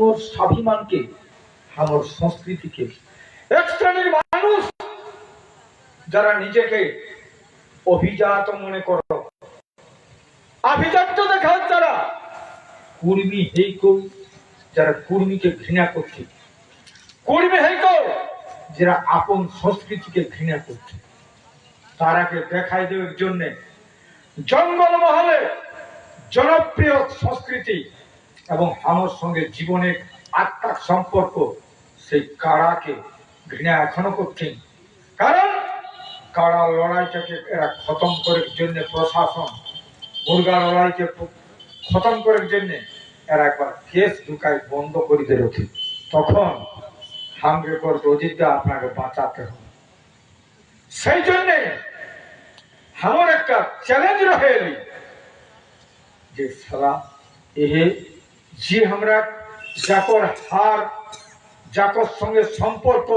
আমার স্বাভিমানকে, আমার সংস্কৃতিকে। এক শ্রেণির মানুষ যারা নিজেকে অভিজাত মনে করো, আভিজাত্য দেখার যারা কুর্মী হেইক যারা কুর্মীকে ঘৃণা করছে, কুর্মী হেইক যারা আপন সংস্কৃতিকে ঘৃণা করছে, তারাকে দেখাই দেওয়ার জন্য জঙ্গল মহলে জনপ্রিয় সংস্কৃতি এবং আমার সঙ্গে জীবনের আত্মার সম্পর্ক, সেই কারাকে ঘৃণা এখনও করছেন। কারণ কারা লড়াইটাকে এরা খতম করার জন্য প্রশাসন, মুরগা লড়াইকে খতম করার জন্য এরা একবার কেস ঢুকায় বন্ধ করে দিয়ে দিল তখন হামরে পর অযোধ্যা আপনাকে বাঁচাতে হবে। সেই জন্যে আমার একটা চ্যালেঞ্জ রহে যে সারা এহে যে আমরা যাকর হার, যাকর সঙ্গে সম্পর্ক,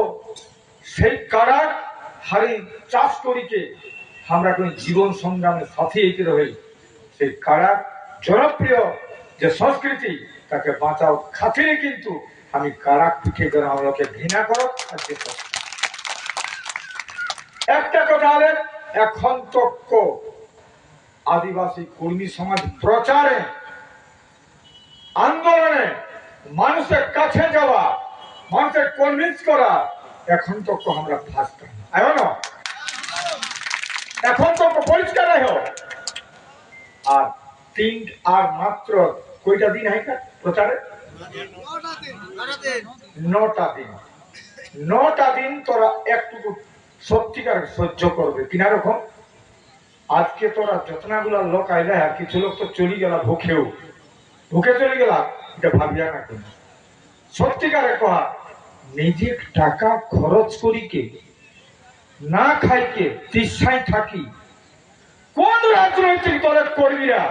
সেই কারার হারি চাষ করিকে আমরা কোন জীবন সংগ্রামে সাথী রহে সেই কারার জনপ্রিয় যে সংস্কৃতি, তাকে বাঁচাও খাতিরে কিন্তু আমি কারাক পিঠে করে আমাকে ঘৃণা করো। একটা কথা এখন তক্ক আদিবাসী কর্মী সমাজ প্রচারে আন্দোলনে মানুষের কাছে যাওয়া, মানুষের কনভিন্স করা, এখন তো আমরা ফার্স্ট এখন তো পরিষ্কার আর তিন, আর মাত্র কয়টা দিন হয় প্রচারে? নটা দিন। নটা দিন তোরা একটুকু সত্যিকার সহ্য করবে। কিনা রকম? আজকে তোরা যতনাগুলা লোক আইলে আর কিছু লোক তো চলে গেল ভুখেও। ভুকে চলে গেলা এটা ভাবিয়া না কেন? সত্যিকারে কহা নিজে টাকা খরচ করিকে না খাইকে তৃষায় থাকি। কোন রাজনৈতিক দলের কর্মীরা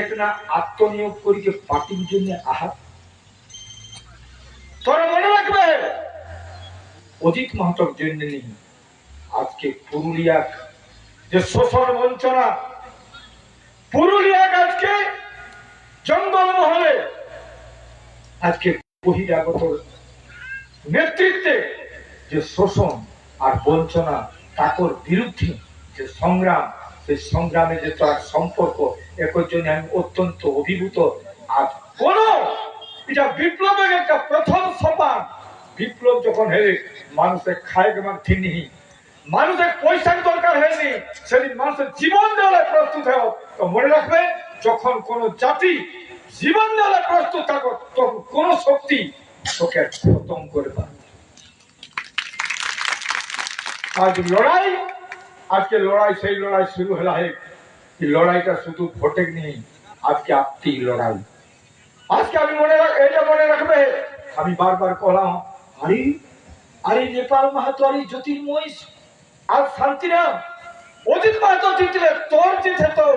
এক না আত্মনিয়োগ করিকে পার্টির জন্য আহাত তোরা মনে রাখবে, অজিত মাহাতর জন্য নেই, আজকে পুরুলিয়া যে শোষণ বঞ্চনা পুরুলিয়া আজকে জঙ্গল মহলে আজকে বহিরাগত নেতৃত্বে যে শোষণ আর বঞ্চনা, তাকর বিরুদ্ধে যে সংগ্রাম, সেই সংগ্রামে যে তার সম্পর্ক জন্য আমি অত্যন্ত অভিভূত। আজ কোন এটা বিপ্লবের একটা প্রথম সোপান। বিপ্লব যখন হেরে মানুষের খায় মানুষের পয়সার দরকার হয়নি। সেদিন মানুষের জীবন দেওয়ালে প্রস্তুত হয় মনে রাখবে, যখন কোন জাতি জীবন দেওয়ালে প্রস্তুত থাকো, তখন কোন শক্তি তোকে খতম করে। আজ লড়াই, আজকে লড়াই, সেই লড়াই শুরু হলা লড়াইটা শুধু ভোটে নেই, আজকে আপনি লড়াই। আজকে আমি মনে রাখ, এটা মনে রাখবে, আমি বারবার কলাম আরে আরে নেপাল মাহাতো, আরে জ্যোতির্ময়, আর শান্তিরাম, অজিত মাহাতো জিতলে তোর জিতে তো।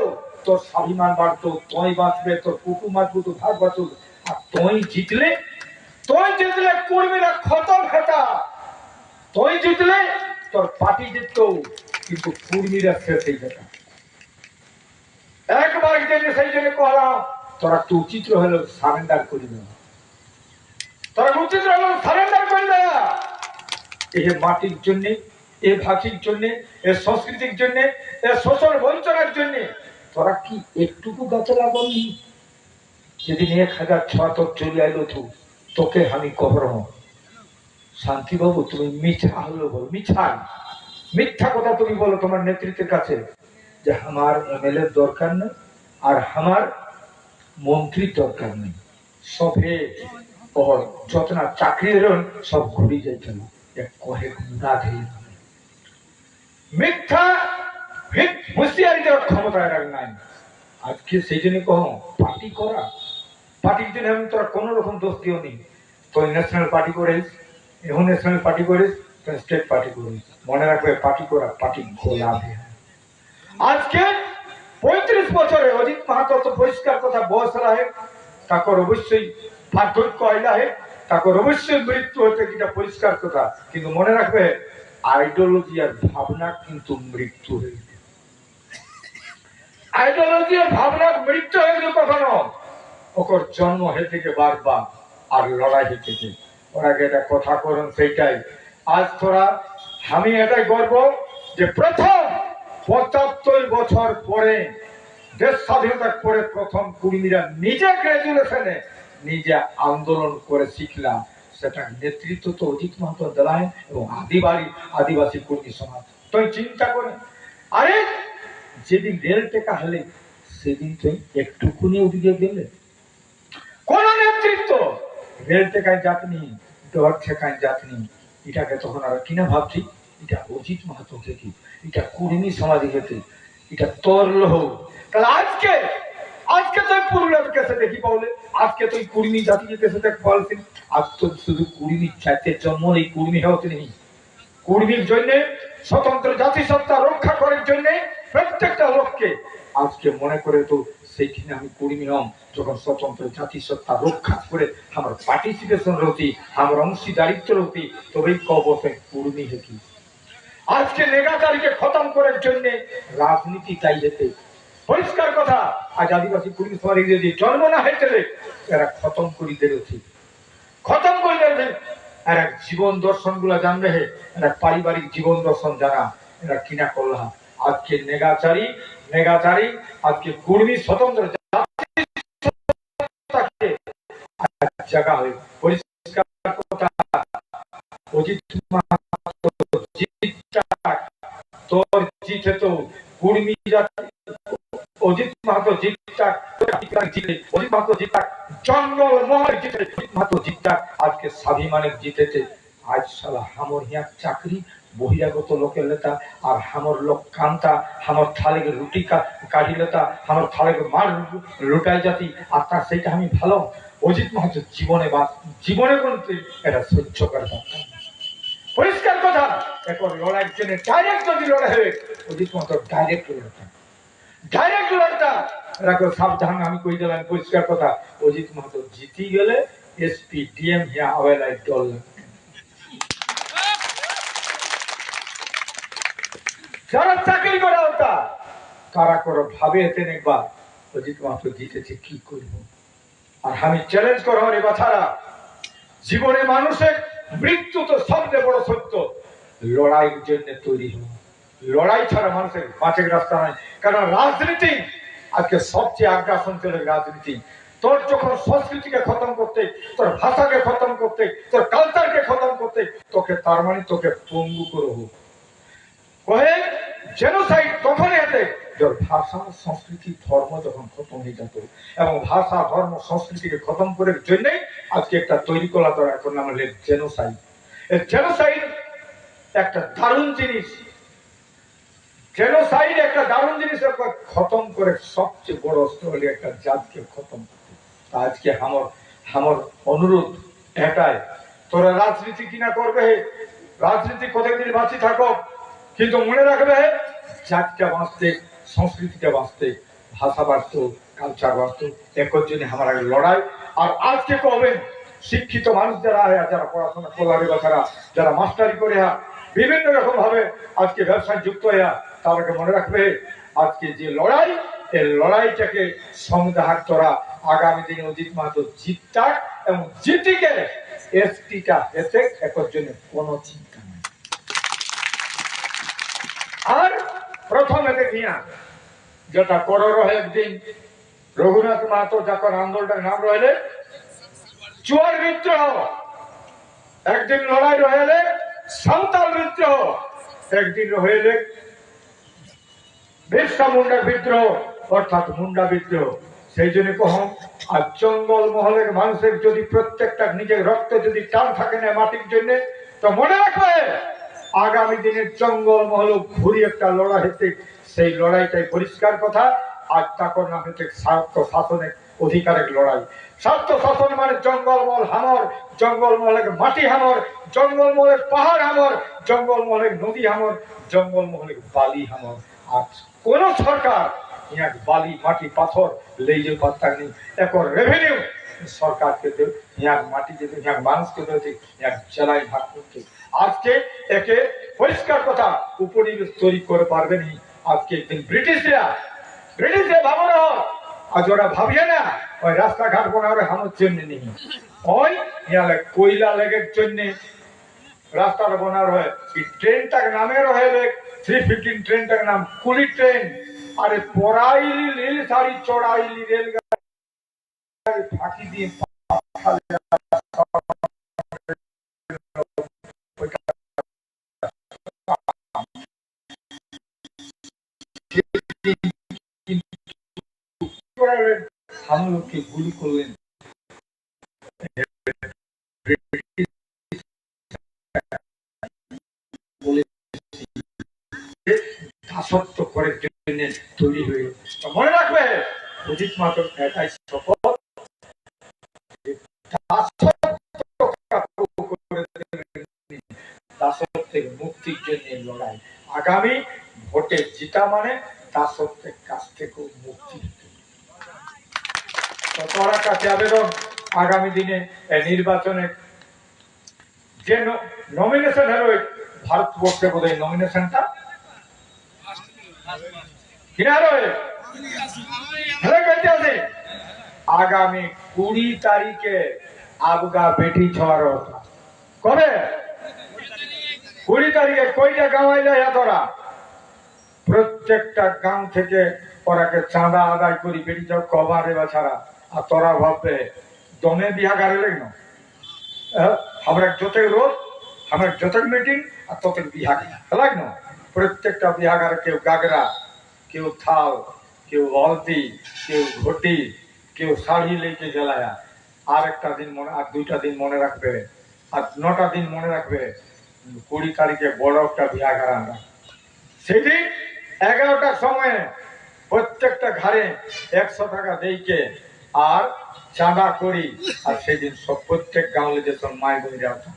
তোর স্বাভিমান বাড়তো, তোই বাঁচবে, তোর কুকুর বাঁচবো ভাগ বাঁচুক আর তোই জিতলে তোই জিতলে কর্মীরা খতম খেতা তোই জিতলে তোর পার্টি জিততো, কিন্তু কর্মীরা শেষ হয়ে যেত। একবার জন্য সেই জন্য কহলাম তোরা তো উচিত হলো সারেন্ডার করে দেওয়া তোরা উচিত হলো সারেন্ডার করে দেওয়া এ মাটির জন্য, এ ভাষির জন্য, এ সংস্কৃতির জন্য, এ শোষণ বঞ্চনার জন্য তোরা কি একটুকু গাছে লাগনি? যেদিন এক হাজার ছয়াত্তর চলে আইলো তো, তোকে আমি কবর শান্তিবাবু, তুমি মিথ্যা হলো বলো মিথ্যা মিথ্যা কথা তুমি বলো তোমার নেতৃত্বের কাছে, যে আমার এমএলএ দরকার নেই আর আমার মন্ত্রীর দরকার নেই। সবে ওর যত না চাকরি এলেন সব ঘুরে যাইছিল এক কহে না ধেয়ে। মিথ্যা হুঁশিয়ারি দেওয়ার ক্ষমতা নাই। আজকে সেই জন্য কহ, পার্টি করা। পার্টির জন্য আমি তোরা কোনো রকম দোষ দিও নি। তুই ন্যাশনাল পার্টি করিস এখন ন্যাশনাল পার্টি করিস, তুই স্টেট পার্টি করিস। মনে রাখবে, পার্টি করা, পার্টি গোলাপে। আজকে পঁয়ত্রিশ বছরে অজিত মাহাতো তো পরিষ্কার কথা বয়স রাহে, তাকর অবশ্যই পার্থক্য আইলা হে তাকর অবশ্যই মৃত্যু হতে কিনা পরিষ্কার কথা। কিন্তু মনে রাখবে আইডিওলজি আর ভাবনা কিন্তু মৃত্যু হয়ে আইডিওলজি আর ভাবনা মৃত্যু হয়ে গেলে কখনো? ওকর জন্ম হে থেকে বারবার আর লড়াই হেঁটেছে ওরা এটা কথা করুন, সেইটাই। আজ তোরা, আমি এটাই গর্ব যে প্রথম পঁচাত্তর বছর পরে দেশ স্বাধীনতার পরে প্রথম কুর্মীরা নিজে গ্রাজুয়েশনে নিজে আন্দোলন করে শিখলাম। সেটা নেতৃত্ব তো অজিত মাহাতো দেলায় এবং আদিবাড়ি আদিবাসী কর্মী সমাজ। তুই চিন্তা করে। আরে যেদিন রেল টেকা হলে সেদিন তুই একটুকুনি ওদিকে গেলে। কোন নেতৃত্ব? রেল টেকায় যাতনি ডর ঠেকায় যাতনি এটাকে তখন আর কিনা ভাবছি, এটা অজিত মাহাতো থেকে, এটা কর্মী সমাজে গেছে এটা তোর লোহ তাহলে আজকে আজকে তুই পুরুলিয়ার কেসে দেখি বলে, আজকে তুই কুর্মী জাতির কাছে দেখ পালছি আজ তো শুধু কুর্মী জাতের জন্ম এই কুর্মী হতে নেই। কুর্মীর জন্য, স্বতন্ত্র জাতিসত্তা রক্ষা করার জন্য প্রত্যেকটা লোককে আজকে মনে করে তো সেইখানে আমি কুর্মী হম। যখন স্বতন্ত্র জাতিসত্তা রক্ষা করে আমার পার্টিসিপেশন রতি, আমার অংশীদারিত্ব রতি, তবেই কবতে কুর্মী হেকি আজকে নেগাচারীকে খতম করার জন্য রাজনীতি চাই যেতে পরিষ্কার কথা, আজ আদিবাসী কুর্মী সমাজে যদি জন্ম না হয়েছে এরা খতম করি দিয়েছে খতম করে দেবে এরা জীবন দর্শনগুলা জানবে হে, এরা পারিবারিক জীবন দর্শন জানা এরা কিনা করলাম আজকে নেগাচারী নেগাচারী, আজকে কুর্মী স্বতন্ত্র জাতিকে বহিরাগত লোকের নেতা, আর হামর লোক কান্তা, হামর থালেকে রুটি কা- কাঢ়ি লেতা, হামর থালেকে মার লুটাই জাতি, আর তার সেইটা আমি ভালো। অজিত মাহাতো জীবনে বা, জীবনে বলতে এটা সহ্য পরিষ্কার কথা এখন লড়াইয়ের জন্য ডাইরেক্ট যদি লড়াই হবে অজিত মাহাতো ডাইরেক্ট লড়াই। ডাইরেক্ট লড়টা রাখো সাবধান, আমি কই দিলাম পরিষ্কার কথা। অজিত মাহাতো জিতি গেলে এসপি ডিএম হিয়া। যারা চাকরি করে কারা, ভাবে একবার অজিত মাহাতো জিতেছে, কি করব? আর আমি চ্যালেঞ্জ করো রে বাছারা জীবনে মানুষের মৃত্যু তো সবচেয়ে বড় সত্য। লড়াইয়ের জন্য তৈরি হওয়া। লড়াই ছাড়া মানুষের বাঁচের রাস্তা নাই। কারণ রাজনীতি আজকে সবচেয়ে আগ্রাসন চলে রাজনীতি। তোর যখন সংস্কৃতিকে খতম করতে, তোর ভাষাকে খতম করতে, তোর কালচারকে খতম করতে, তোকে তার মানে তোকে পঙ্গু করে হোক। কহে জেনোসাইড তখন এতে ভাষা সংস্কৃতি ধর্ম যখন খতম হয়ে যেত এবং ভাষা, ধর্ম, সংস্কৃতিকে খতম করে জন্যই আজকে একটা তৈরি করা তো এখন হলে জেনোসাইড জেনোসাইড একটা দারুণ জিনিস। জেনোসাইড একটা দারুণ জিনিস খতম করে সবচেয়ে বড় অস্ত্র হলে একটা জাতকে খতম করতে। আজকে আমার আমার অনুরোধ এটাই। তোরা রাজনীতি কিনা করবে রাজনীতি কতদিন বাঁচি থাকো, কিন্তু মনে রাখবে জাতটা বাঁচতে সংস্কৃতিটা বাঁচতে, ভাষা বাঁচত কালচার বাঁচত, একর জন্য আমার আগে লড়াই। আর আজকে কবেন শিক্ষিত মানুষ যারা যারা পড়াশোনা করলারে বাচ্চারা যারা মাস্টারি করে হ্যাঁ বিভিন্ন রকম ভাবে আজকে ব্যবসায় যুক্ত তাদেরকে মনে রাখবে, আজকে যে লড়াই, এই লড়াইটাকে সংদাহার তোরা আগামী দিনে অজিত মাহাতো জিতটাক এবং জিতিকে এসটিটা এসে একর জন্য কোনো চিন্তা নেই। আর প্রথমে দেখি না যেটা করো একদিন, রঘুনাথ মাহাতো যখন আন্দোলনের নাম রইলে, চুয়ার বিদ্রোহ একদিন লড়াই রহেলে সাঁওতাল বিদ্রোহ একদিন রহেলে বিরসা মুন্ডা বিদ্রোহ, অর্থাৎ মুন্ডা বিদ্রোহ। সেই জন্য কহম আর জঙ্গল মহলের মানুষের যদি প্রত্যেকটা নিজের রক্ত যদি টান থাকে না মাটির জন্য, তো মনে রাখবে, আগামী দিনের জঙ্গল মহল ঘুরি একটা লড়াই হতে, সেই লড়াইটাই পরিষ্কার কথা, আর তাকর নাম হচ্ছে স্বার্থ শাসনের অধিকারের লড়াই। স্বার্থ শাসন মানে জঙ্গলমহল হামর জঙ্গলমহলের মাটি হামর জঙ্গলমহলের পাহাড় হামর জঙ্গলমহলের নদী হামর জঙ্গলমহলের বালি হামর। আর কোন সরকার ইয়াক বালি, মাটি, পাথর, লেজে পাত্তা নেই। এখন রেভিনিউ সরকারকে দেব ইয়াক মাটি যেতে ইয়াক মানুষকে দেবে ইয়াক জেলায় ভাগ করতে। আজকে একে পরিষ্কার কথা, উপনিবেশ তৈরি করে পারবেনি আজকে একদিন ব্রিটিশরা ব্রিটিশরা ভাবো না আজ ওরা ভাবছে না, ওই রাস্তাঘাট বানাবে আমার জন্য নেই। ওই ইয়ালে কয়লা লেগের জন্য রাস্তাটা বোনার হয়, এই ট্রেনটার নামের রয়ে থ্রি ফিফটিন ট্রেনটার নাম, কুলি ট্রেন আরে পড়াইলি রেল সারি চড়াইলি রেলগাড়ি ফাঁকি দিয়ে অজিত মাত্র এটাই শপথ। দাসত্ব দাসত্বের মুক্তির জন্য লড়াই। আগামী ভোটে জিতা মানে দাসত্বের কাছ মুক্তি দিতে হবে। তো তোমার কাছে আবেদন। আগামী দিনে নির্বাচনে যে নমিনেশন হলো ভারতবর্ষে বোধ হয় নমিনেশনটা কিনা আগামী কুড়ি তারিখে আবগা বেটি কথা কবে? কুড়ি তারিখে কইটা গাঁওয়াইলে তোরা? প্রত্যেকটা গাঁও থেকে ওরাকে চাঁদা আদায় করি বেটি যাও কবা দেবা ছাড়া। আর তোরা ভাববে, দমে বিহা গাড়ি লাগল? আমরা যত রোজ আমরা যত মিটিং আর তত বিহা লাগল? প্রত্যেকটা বিহাগারে কেউ গাগরা, কেউ থাল, কেউ হলদি, কেউ ঘটি। কেউ শাড়ি লেকে জ্বালায়া আর একটা দিন মনে, আর দুইটা দিন মনে রাখবে, আর নটা দিন মনে রাখবে কুড়ি তারিখে বড় একটা বিহাগার আমরা। সেদিন এগারোটার সময়ে প্রত্যেকটা ঘরে একশো টাকা দেইকে আর চাঁদা করি, আর সেদিন সব প্রত্যেক গাঁওলে যে সব মায় বই আওতা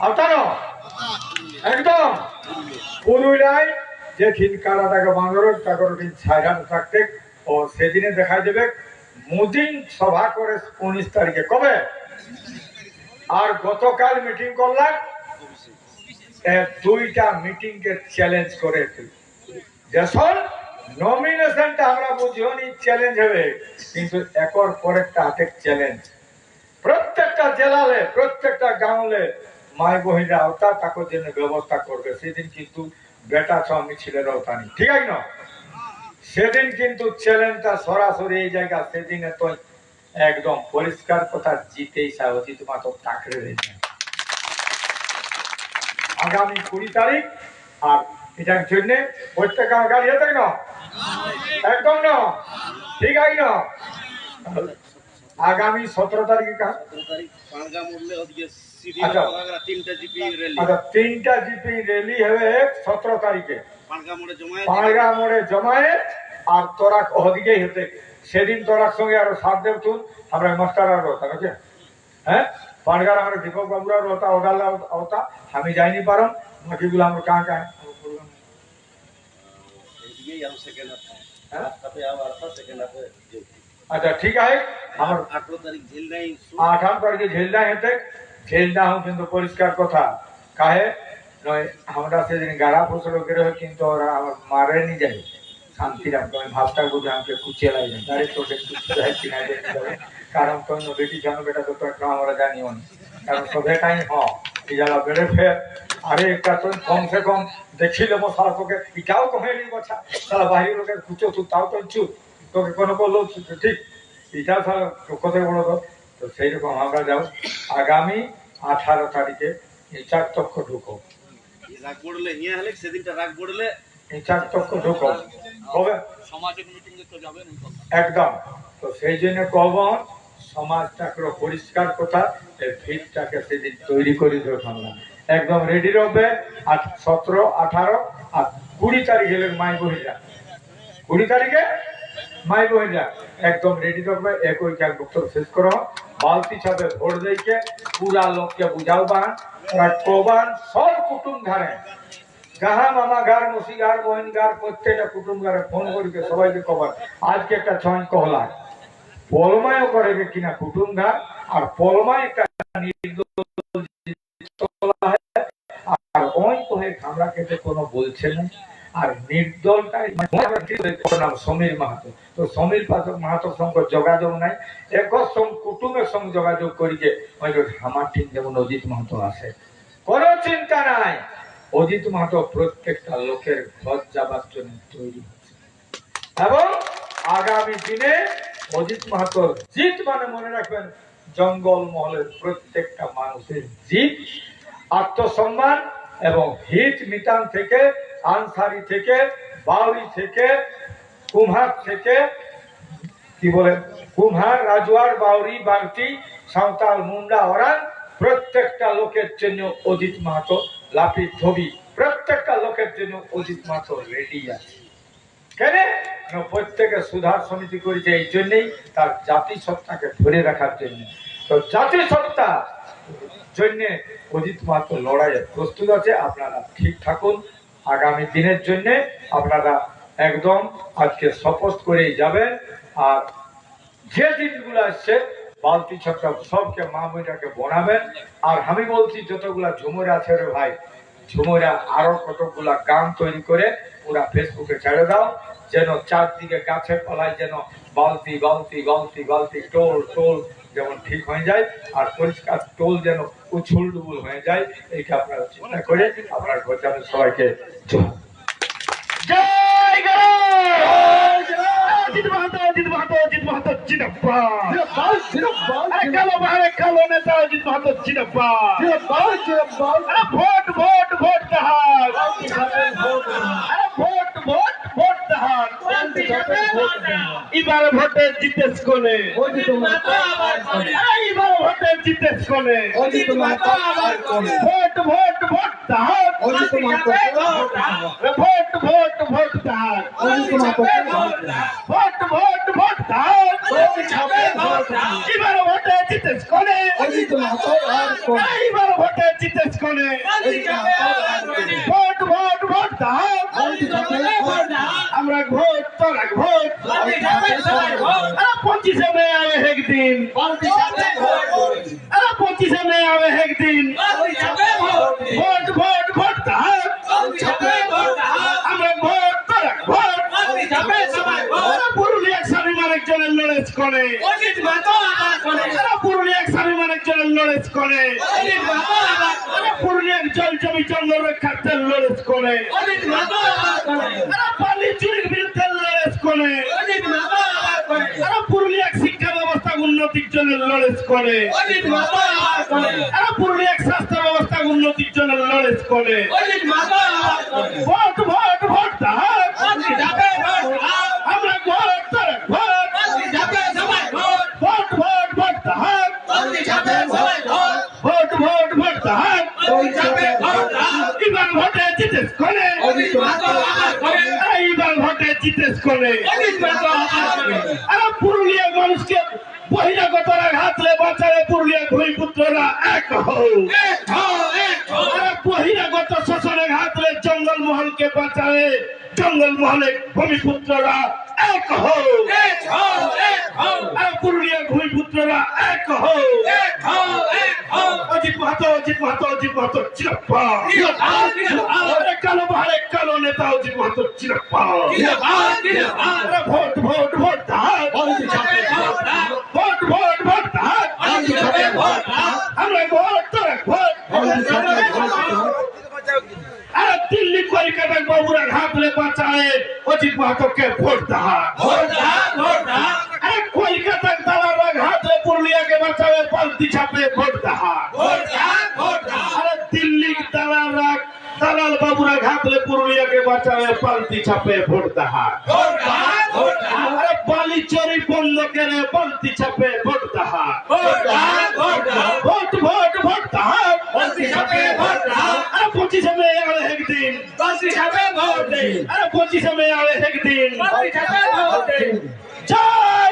আওতানো একদম। পুরুলিয়ায় যে দিন কারাটাকে বাঁধর তাকে দিন ছাইরান থাকতে ও সেদিনে দেখা যাবে মোদিন সভা করে উনিশ তারিখে। কবে? আর গতকাল মিটিং করলাম দুইটা মিটিং কে চ্যালেঞ্জ করে যখন নমিনেশনটা আমরা বুঝিওনি চ্যালেঞ্জ হবে, কিন্তু একর পর একটা হাতে চ্যালেঞ্জ প্রত্যেকটা জেলালে, প্রত্যেকটা গাঁওলে মাই বহিরা আওতা তাকে জন্য ব্যবস্থা করবে, সেদিন কিন্তু বেটা ছ মিছিলের আওতা নেই। ঠিক আছে না? সেদিন কিন্তু চ্যালেঞ্জটা সরাসরি এই জায়গা সেদিনে তো একদম পরিষ্কার কথা জিতেই চাই অজিত মাত্র তাকড়ে রয়েছে। আগামী কুড়ি তারিখ আর এটার জন্য প্রত্যেক গাড়ি হতে না একদম না ঠিক আছে না আগামী সতেরো তারিখে আচ্ছা। তিনটা জিপি রেলি আচ্ছা তিনটা জিপি রেলি হবে সতেরো তারিখে। পাঁচগা মোড়ে জমায়ে পাঁড়গা মোড়ে জমায়ে আর তোরা ওদিকেই হতে সেদিন তোরার সঙ্গে আরও সাত দেব তুন আমরা মাস্টার আর হতা নাকি হ্যাঁ? পাঁড়গার আমরা দীপক বাবুরা হতা ওডাল হতা আমি যাইনি পারম বাকিগুলো আমরা কাঁ কাঁ হ্যাঁ? হাফে আচ্ছা ঠিক আছে আমার আঠারো তারিখ ঝিল নাই আঠারো তারিখে ঝেলদা হেতে ঝেলদা হোক কিন্তু পরিষ্কার কথা। কাহে? নয় আমরা সেদিন গাড়া ফসল করে কিন্তু ওরা আমার মারে নি যাই। ভাবটা বুঝে আমাকে কুচিয়ে লাগে ডাইরেক্ট তোকে কুচিয়ে হয় কিনা যায় যাবে কারণ তো বেটি জানো বেটা তো একটা আমরা জানিও না। কারণ সবে টাইম হ জায়গা বেড়ে ফের। আরে একটা তো কমসে কম দেখিলে মো সারা এটাও কমে নি কথা। সারা বাহির লোকের কুচো তুই, তাও তো ইচ্ছু তোকে কোনো বলল ঠিক। এটাও সারা কোথায় বলো তো তো সেই রকম আমরা যাব আগামী আঠারো তারিখে ইচার তক্ষ ঢুকো। রাগ পড়লে হিয়া হলে সেদিনটা রাগ পড়লে ঢুকো। হবে? একদম। তো সেই জন্য কব সমাজটাকে পরিষ্কার কথা এই ভিতটাকে সেদিন তৈরি করে দেবো একদম রেডি রবে। আর সতেরো আঠারো আর কুড়ি তারিখ এলেন মাই বহিরা। কুড়ি তারিখে? মাই বহিরা। একদম রেডি থাকবে একই বক্তব্য শেষ করো। বালতি ছাপে ভোট দিয়েছে পুরা লোককে বুঝাও বান। ওরা কবান সব কুটুম ধারে। গাহা মামা গার, মসি গার গার, প্রত্যেকটা কুটুম গারে ফোন করিকে সবাইকে কবার। আজকে একটা ছয় কহলা। করে কিনা কুটুম ঘর আর পলমায় একটা বলছে না। আর নির্দলটাই নাম সমীর মাহাতো। তো সমীর সঙ্গে যোগাযোগ নাই। এক কুটুমের সঙ্গে যোগাযোগ করি যে আমার টিম যেমন অজিত মাহাতো আছে। কোনো চিন্তা নাই। অজিত মাহাতো প্রত্যেকটা লোকের ঘর যাবার জন্য তৈরি হচ্ছে। এবং আগামী দিনে অজিত মাহাতোর জিত মানে মনে রাখবেন, জঙ্গল মহলের প্রত্যেকটা মানুষের জিত, আত্মসম্মান এবং হিত মিটান থেকে, আনসারি থেকে, বাউরি থেকে, কুমহার থেকে, কি বলে, কুমহার, রাজুয়ার, বাউরি বাগটি সাঁওতাল, মুন্ডা, ওরান, প্রত্যেকটা লোকের জন্য অজিত মাহাতো লাপি ধবি, প্রত্যেকটা লোকের জন্য অজিত মাহাতো রেডি আছে। কেন? প্রত্যেকে সুধার সমিতি করেছে এই জন্যই তার জাতি সত্তাকে ধরে রাখার জন্য। তো জাতি সত্তা জন্য অজিত মাত্র লড়াইয়ে প্রস্তুত আছে। আপনারা ঠিক থাকুন। আগামী দিনের জন্য আপনারা একদম আজকে শপথ করেই যাবেন। আর যে জিনিসগুলো আসছে বালতি ছক্কা সবকে মা বনাবেন। আর আমি বলছি, যতগুলা ঝুমুর আছে রে ভাই, ঝুমুরা আরও কতগুলা গান তৈরি করে ওরা ফেসবুকে ছেড়ে দাও, যেন চারদিকে গাছের পালায় যেন বালতি বালতি বালতি বালতি টোল টোল যেমন ঠিক হয়ে যায়, আর পরিষ্কার টোল যেন উছুল ডুবুল হয়ে যায়, এইটা আপনারা চিন্তা করে আপনার ঘর সবাইকে জয়! জিত মাহাতো জিত মাহাতো জিত মাহাতো জিনাপ্পা আরে কালো বাহারে কালো নেতা জিত মাহাতো জিনাপ্পা আরে ভোট ভোট ভোট তাহার আরে ভোট ভোট ভোট তাহার এবার ভোটে জিতেশ কোনে এবার ভোটে জিতেশ কোনে ভোট ভোট ভোট তাহার ভোট ভোট ভোট তাহার ভোট ভোট ভোট তাহার এবার ভোটে জিতেশ কোনে? এবার ভোটে জিতেশ কোনে? ভোট ভোট ভোট তাহার আমরা ভোট তোরা ভোট আরে পঁচিশে মে আবে একদিন। আরে পঁচিশে মে আবে একদিন। ভোট ভোট ভোট তাহার আমরা ভোট তোরা ভোট পুরুলিয়া স্বাভিমান একজনের লড়েছ করে। পুরুলিয়া স্বাভিমান একজনের লড়েছ করে। পুরুলিয়ার জল জমি জঙ্গল রক্ষার্থের লড়েছ করে। পানি চুরির বিরুদ্ধে লড়েছ করে। পুরুলিয়া উন্নতির জন্য লড়েছ করে। পুরুলিয়া স্বাস্থ্য ব্যবস্থা উন্নতির জন্য লড়েছ করে। ভোট ভোট ভোট আমরা vote vote. Vote. Vote vote vote vote. Vote তাহার এবার ভোটে জিতেশ করে। এইবার ভোটে জিতেশ করে আরে পুরুলিয়া মানুষকে বহিরাগতরা ঘাতলে বাঁচালে পুরুলিয়া ভূমিপুত্ররা এক বহিরাগত শোষণে ঘাতলে জঙ্গল মহলকে বাঁচালে জঙ্গল মহলে ভূমিপুত্ররা এক হও। আরে পুরুলিয়া ভূমিপুত্ররা এক হও। অজিত মাহাতো অজিত মাহাতো অজিত মাহাতো চিরপ্পা। কালো পাহাড়ে কালো নেতা অজিত মাহাতো চিরপ্পা। ভোট ভোট ভোট দাও ভোট ভোট ভোট দাও আমরা ভোট তোরা ভোট। দিল্লি কলকাতা বাবুরা ঘাটলে বাঁচায় অজিত মাহাতোকে ভোট দাও। আরে কলকাতার দালালরা ঘাটলে পুরুলিয়াকে বাঁচাবে পাল্টি ছাপে ভোট আরে দালালরা দালাল বাবুরা ঘাটলে পুরুলিয়াকে বাঁচাবে পাল্টি ছাপে ভোট দাও। আরে বালি চুরি বন্ধ করে পাল্টি ছাপে ভোট দাও ভোট ভোট ভোট দাও আরে পঁচিশে মে আরে একদিন আরে পঁচিশে মে আরে একদিন জয় গরাম